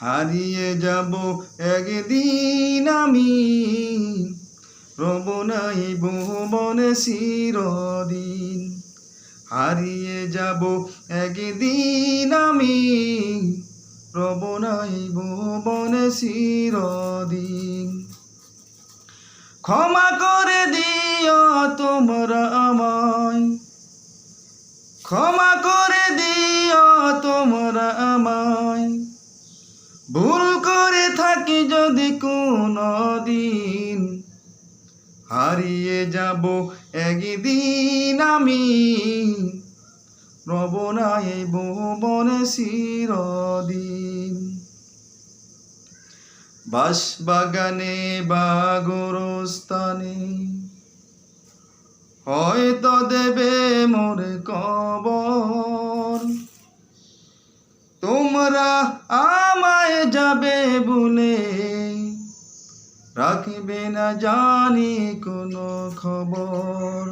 হারিয়ে যাব একদিন আমি। রব নাই ভুবনে চিরদিন। হারিয়ে যাব একদিন আমি। রব নাই ভুবনে চিরদিন। ক্ষমা করে দিও তোমরা আমায়। ক্ষমা করে দিও তোমরা আমায় ভুল করে থাকি যদি কোনো দিন হারিয়ে যাব একদিন আমি। রব নাই ভুবনে চিরদিন। বাস বাগানে বা গোরস্থানে হয়তো দেবে মোর কবর। তোমরা আমায় যাবে বলে রাখবে না জানি কোনো খবর।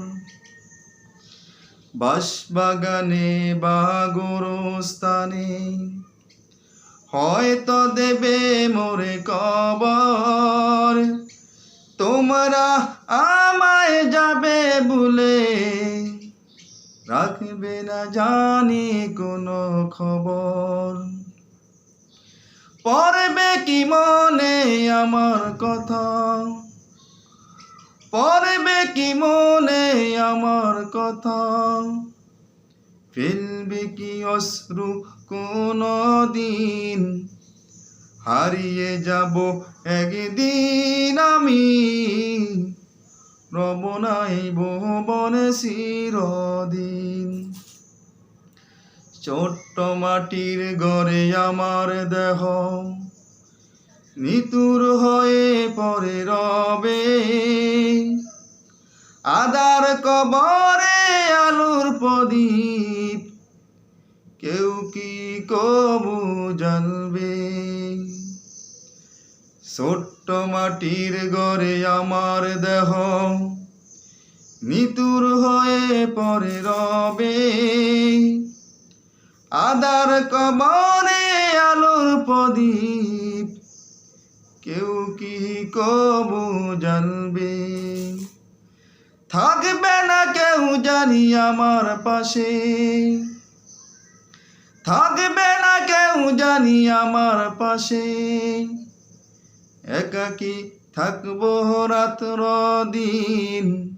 বাস বাগানে বা গোরস্থানে হয়তো দেবে মোরে কবর। তোমরা আমায় যাবে বলে রাখবে না জানি কোনো খবর। পড়বে কি মনে আমার কথা? পড়বে কি মনে আমার কথা? ফেলবে কি অশ্রু কোনো দিন হারিয়ে যাব একদিন আমি। রব নাই ভুবনে চিরদিন ছোট্ট মাটির ঘরে আমার দেহ। নিতুর হয়ে পরে রবে। আদার কবরে আলোর প্রদীপ। কেউ কি কবু জানবে ছোট্ট মাটির ঘরে আমার দেহ। নিতুর হয়ে পরে রবে। আদার কবরে আলোর প্রদীপ। কেউ কি কবু জানবে? থাকবে না কেউ জানি আমার পাশে। থাকবে না কেউ জানি আমার পাশে। একাকি থাকব রাত্র দিন?